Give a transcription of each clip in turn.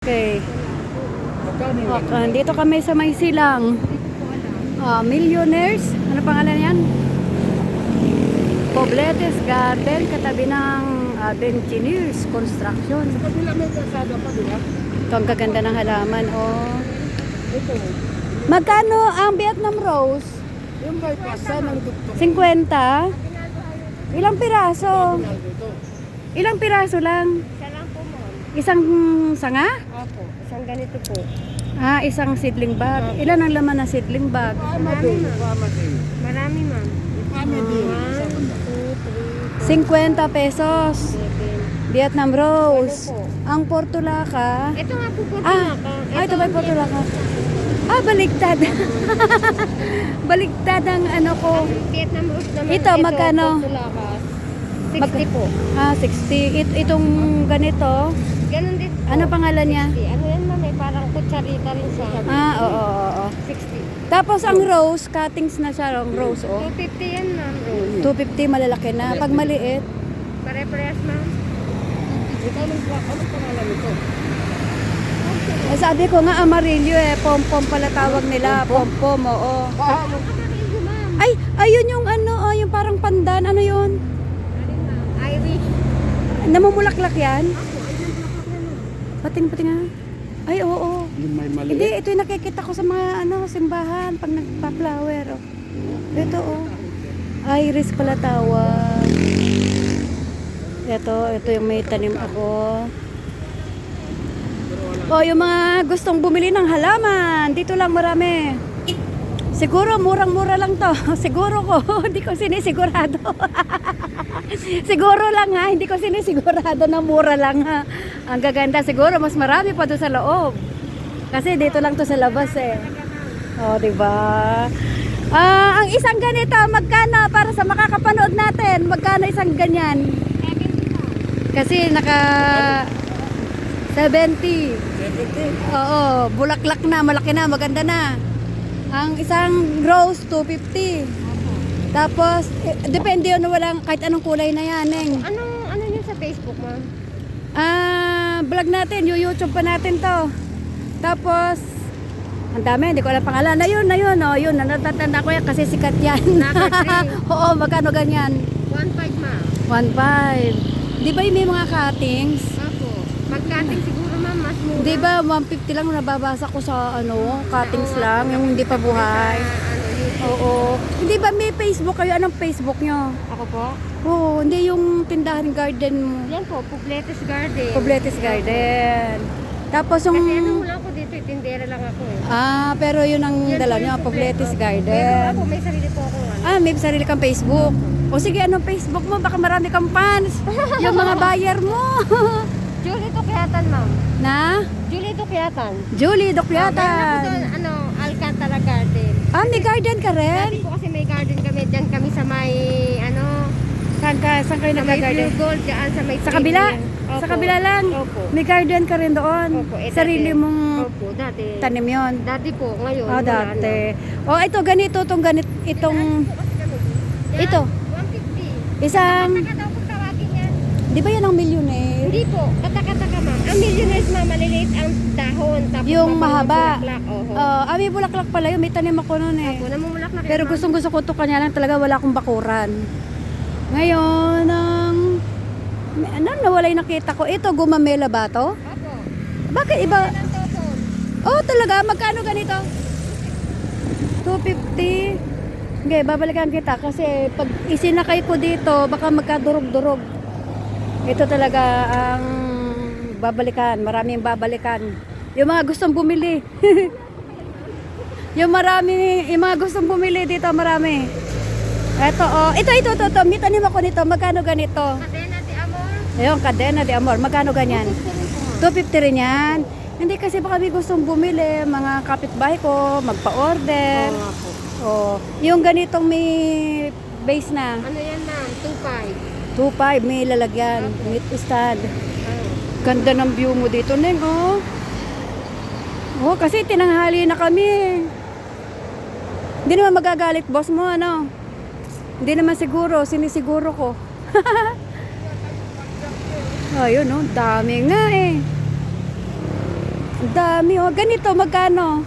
Okay. Okay, dito kami sa may silang. Ah, millionaires. Ano pangalan yan? Pobletes Garden, katabi ng uh, Engineers Construction. Sa kabila may kasada pa, di ba? Ito ang kaganda ng halaman. Oh. Ito, Magkano ang Vietnam Rose? yung bypass ng duktok. 50? Ilang piraso? Ilang piraso lang? Isang sanga? Opo. Isang ganito po. Ah, isang seedling bag. Ilan ang laman ng seedling bag? Marami, ma'am. One, two, three, four, 50 pesos. Vietnam Rose. Ang Portulaca. Ito nga po po. Ah, ah ito ba yung Portulaca? Ah, baliktad. baliktad ang ano ko. Vietnam Rose naman. Ito, magkano? Portulakas. 60 Mag- po. Ah, 60. It, itong ganito. Ganun din. Ano pangalan niya? 60. Ano yan, ma'am? Eh, parang kutsarita rin siya. Ah, oo, oo, oo. 60. Tapos ang rose, cuttings na siya, ang rose, oh. 250 yan, ma'am. Rose. 250 malalaki na. Pag maliit, Pare-parehas, ma'am. Pangalan ito? eh, sabi ko nga amarillo eh, pom-pom pala tawag nila, pom-pom, oo. Ah, Kapatid ko, ma'am. Ay, ayun yung ano, oh, yung parang pandan, ano yun? Ano, ma'am? Irish. Namumulaklak yan? Pating, pating nga. Ay, oo. yung may maliit. Hindi, ito yung nakikita ko sa mga ano, simbahan pag nagpa-flower. Oh. Ito, oh. Iris pala tawag. Ito, ito yung may tanim ako. Oh, yung mga gustong bumili ng halaman, dito lang marami. Siguro murang-mura lang to. Siguro ko, hindi ko sinisigurado. Siguro lang ha, hindi ko sinisigurado na mura lang ha. Ang gaganda siguro mas marami pa doon sa loob. Kasi dito lang to sa labas eh. Oh, di ba? Ah, ang isang ganito magkano para sa makakapanood natin? Magkano isang ganyan? Kasi naka 70. 70. Oo, bulaklak na, malaki na, maganda na. Ang isang rose 250. Tapos eh, depende yun walang kahit anong kulay na yan, Neng. Anong, ano nyo sa Facebook, ma'am? Ah, vlog natin, yung YouTube pa natin to. Tapos, ang dami, hindi ko alam pangalan. Na yun, na yun, oh, yun, natatanda ko yan kasi sikat yan. Oo, magkano ganyan? 1.5, ma'am. 1.5. Di ba yung may mga cuttings? Opo. Pag-cutting siguro. Di ba 150 lang nababasa ko sa ano, cuttings lang, yung hindi pa buhay. Oo. Hindi ba may Facebook kayo? Anong Facebook nyo? Ako po? Oo, hindi yung tindahan garden mo. Yan po, Pobletes Garden. Pobletes Garden. Tapos yung... Kasi ano mula ko dito, tindera lang ako eh. Ah, pero yun ang Yan dala po yung nyo, Pobletes Pobletes. Garden. Meron ako, may sarili po ako. Ano. Ah, may sarili kang Facebook. O sige, anong Facebook mo? Baka marami kang fans. yung mga buyer mo. Julie Tukyatan, ma'am. na? Julie Tukyatan. Julie ako doon, Dokyatan. ano, Alcantara Garden. Ah, may garden ka Dati rin? po kasi may garden kami, dyan kami sa may, ano, Saan ka? Saan kayo sa may nag-garden? Blue Gold, dyan sa may Sa kabila? Opo. Sa kabila lang? Opo. May garden ka rin doon? Opo, eh, Sarili dati. mong Opo, dati. tanim yon. Dati po, ngayon. Ah, wala dati. na. Oh, ito, ganito, itong ganit, itong, Ito. 150. isang, Kataka daw kung tawagin yan. Di ba yan ang millionaire? Hindi po, kataka-taka ma'am. Ang millionaires ma'am, maliliit ang dahon. Tapos Yung mahaba. bulaklak. Oho. Oh, ah, may bulaklak pala yun, may tanim ako noon eh. Opo, namumulaklak Pero gustong gusto ko ito kanya lang talaga wala akong bakuran. Ngayon, ang, may- ano, nawala yung nakita ko. Ito, gumamela ba to? Opo. Bakit iba? Oh, talaga? Magkano ganito? 250. Okay, babalikan kita kasi pag isinakay ko dito, baka magkadurog-durog. Ito talaga ang babalikan. Maraming babalikan. Yung mga gustong bumili. yung marami, yung mga gustong bumili dito, marami. Ito, oh. Ito, ito, ito, ito. May tanim ako nito. Magkano ganito? Cadena de Amor. Ayun, kadena de amor. Magkano ganyan? 250 rin yan. Hindi kasi baka may gustong bumili, mga kapitbahay ko, magpa-order. Oo nga po. Oh, yung ganitong may base na, Ano yan ma'am? 2.5. 2.5 may lalagyan, meat stand. Oh. Ganda ng view mo dito, Neng, oh. Oh, kasi tinanghali na kami. Hindi naman magagalit boss mo, ano? Hindi naman siguro, sinisiguro ko. Ayun, oh, dami nga eh. Dami oh. Ganito, magkano?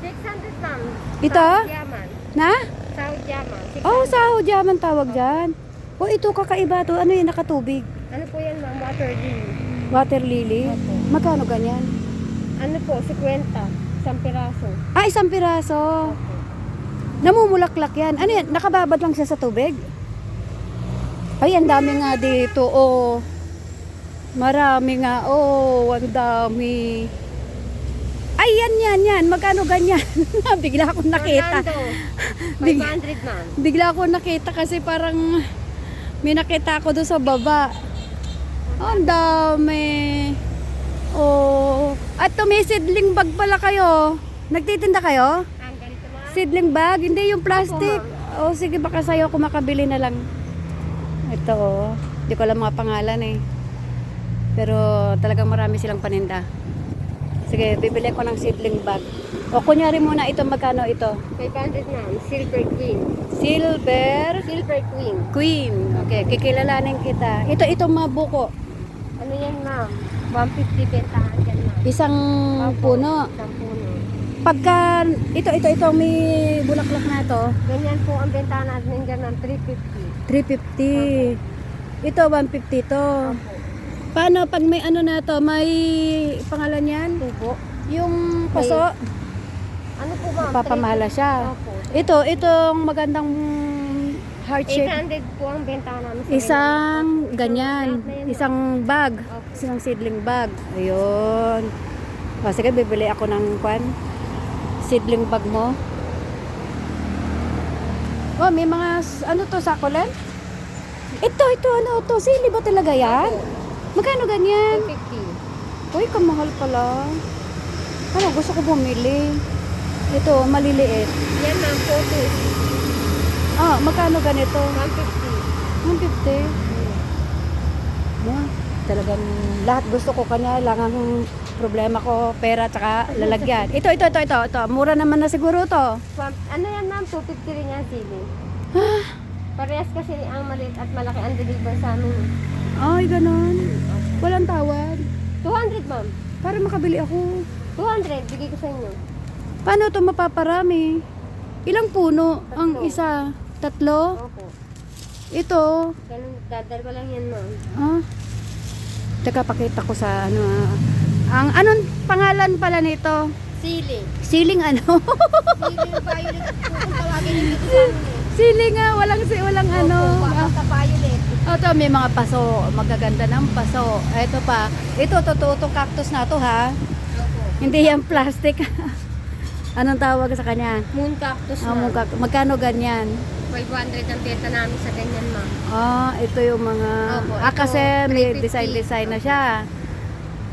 600 ma'am. Ito? South Yaman. Na? South Yaman. Oh, sahod yaman tawag dyan. Oh, ito kakaiba to. Ano yun, nakatubig? Ano po yan ma'am? Water lily. Water lily? Opo. Magkano ganyan? Ano po? 50. Isang piraso. Ah, isang piraso. Namumulaklak yan. Ano yan? Nakababad lang siya sa tubig? Ay, ang dami nga dito. Oh. Marami nga. Oh, ang dami. Ay, yan, yan, yan. Magkano ganyan? Bigla akong nakita. Orlando. Big- 500 ma'am. Bigla akong nakita kasi parang may nakita ako doon sa baba. Ang dami. Oh. At tumisidling bag pala kayo. Nagtitinda kayo? Ang ganito ma'am. Seedling bag? Hindi yung plastic. Opo, O sige, baka sa'yo ako makabili na lang. Ito oh. Hindi ko alam mga pangalan eh. Pero talagang marami silang paninda. Sige, bibili ko ng seedling bag. O kunyari muna ito, magkano ito? 500 ma'am. Silver Queen. Silver Silver Queen. Queen. Okay, kikilalanin kita. Ito, itong mga buko. Ano yan ma'am? 150 bentahan yan ma'am. Isang Opo, puno. Isang puno. Pagka, ito, ito, ito, may bulaklak na to. Ganyan po ang bentahan natin dyan ng 350. 350. Ito, 150 to. Opo. Paano pag may ano na to, may pangalan yan? Tubo. Yung paso, Ano po ma'am? papamahala siya. Opo. Ito, itong magandang heart shape. 800 po ang bentahan namin sa Isang ganyan. ganyan, isang bag, Opo. isang seedling bag. Ayun. O, sige, bibili ako ng kwan. Seedling bag mo. Oh, may mga, ano to, sakulan? Ito, ito, ano to, sili ba talaga yan? Magkano ganyan? 250. Uy, kamahal pala. Ano, gusto ko bumili. Ito, maliliit. Yan ma'am, photos. Ah, magkano ganito? 150. 150. Yeah, talagang lahat gusto ko kanya lang ang problema ko, pera tsaka lalagyan. Ito, ito, ito, ito, ito. Mura naman na siguro to. Ano yan ma'am? 250 rin yan sili. Parehas kasi ang maliit at malaki ang deliver sa amin. Ay, ganun. Walang tawad. 200 ma'am. Para makabili ako. 200, bigay ko sa inyo. Paano to mapaparami? Ilang puno ang Tatlo. isa? Tatlo? Opo. Ito. Ganun, dadalwa lang yan ma'am. Ah. Teka, pakita ko sa ano ah. Ang anong pangalan pala nito? Sili. Siling ano? Sili yung violet po kung tawagin yung dito sa amin. eh. Nga, walang si walang ano. Opo, Ah. violet. Ito, may mga paso. Magaganda ng paso. Ito pa. Ito, totoo to cactus na to ha. Opo. Hindi yan plastic. Anong tawag sa kanya? Moon cactus Ah, ma'am. mukha- magkano ganyan? 500 ang benta namin sa ganyan ma'am. Ah, ito yung mga... Opo, ah, ito, kasi may 350. design-design na siya.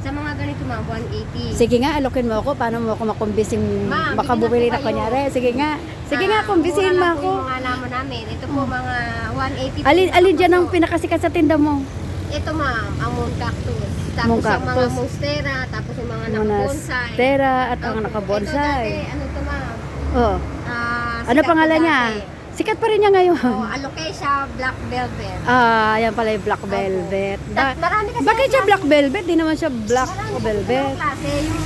Sa mga ganito ma'am, 180. Sige nga, alokin mo ako. Paano mo ako makumbising Ma'am, baka bigyan na bumili po na kayo. kunyari? Sige nga. Sige nga, Ah, kumbisihin mo mura lang ako. po yung mga lamon namin. Ito po mga 180 po Alin, alin dyan ang pinakasikat sa tinda mo? Ito ma'am, ang moon cactus. Tapos yung mga cactus. monstera, tapos yung mga nakabonsai. Monastera at ang Opo. nakabonsai. Ito dati, ano to ma'am? Oh. Ah, Ano sikat pangalan niya? Sikat pa rin niya ngayon. Oh, alocasia black velvet. Ah, yan pala yung black velvet. Ta- Ba- marami kasi bakit siya black velvet? Di naman siya black Marami kasi velvet. klase, yung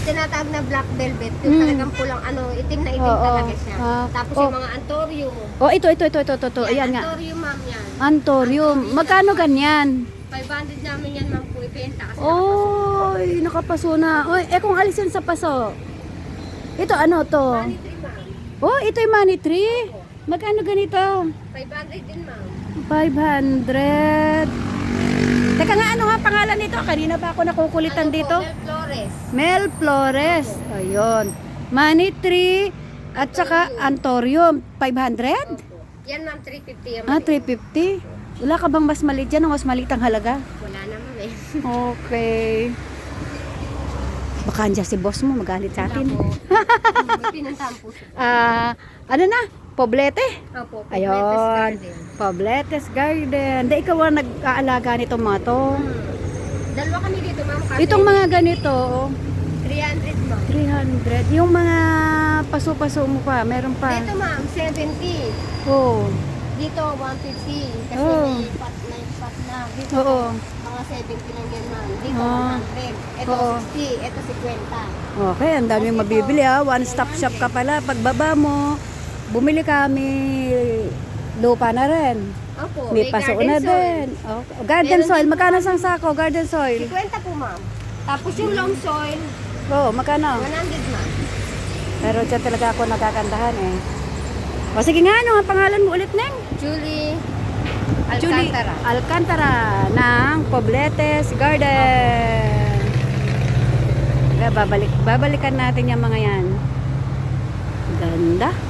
tinatawag na black velvet, yung Mm. talagang pulang ano, itim na itim Oo. talaga siya. Ah, Tapos oh. yung mga antorium. Oh, ito, ito, ito, ito, ito, ito. Ayan nga. Antorium ma'am yan. Antorium. Magkano ganyan? 500 namin yan ma'am po ibenta kasi Oh, nakapaso na. Oy, eh kung alisin sa paso. Ito ano to? Money tree ma'am. Oh, ito yung money tree. Magkano ganito? 500 din ma'am. 500. Teka nga, ano nga pangalan nito? Kanina pa ako nakukulitan Ano dito. Po, Mel Flores. Mel Flores. Ayun. Money tree at saka antorium. 500? Yan ma'am, 350 yan. Ah, 350. Wala ka bang mas maliit dyan o mas maliit ang halaga? Wala naman eh. Okay. Baka andyan si boss mo magalit sa atin. Pinuntahan po siya. Ah, ano na? Poblete? Opo. Pobletes Ayun. Garden. Pobletes Garden. Di ikaw ang nag-aalaga nitong mga to. Hmm. Dalawa kami dito ma'am. Kasi Itong mga ganito, 300 ma'am. 300. Yung mga paso-paso mo pa, meron pa. Dito ma'am, 70. Oo. Dito, 150. Kasi Oh. may pat na pat na. Dito, Oo. mga mga 70 lang yan, ma'am. Dito, Ah. 100. Ito, Oo. 60. Ito, 50. Okay, ang daming mabibili ah. One stop shop ka pala. Pagbaba mo, bumili kami lupa na rin. Opo, May paso garden na soil. din. Okay. Garden Meron soil, din magkano sang sako? Garden soil. 50 po, ma'am. Tapos yung long soil, Oo, magkano? 100, ma'am. Pero dyan talaga ako nakakandahan eh. O sige nga, ano ang pangalan mo ulit, Neng? Julie Julie Alcantara. Alcantara ng Pobletes Garden. Kaya babalik, babalikan natin yung mga yan. Ganda.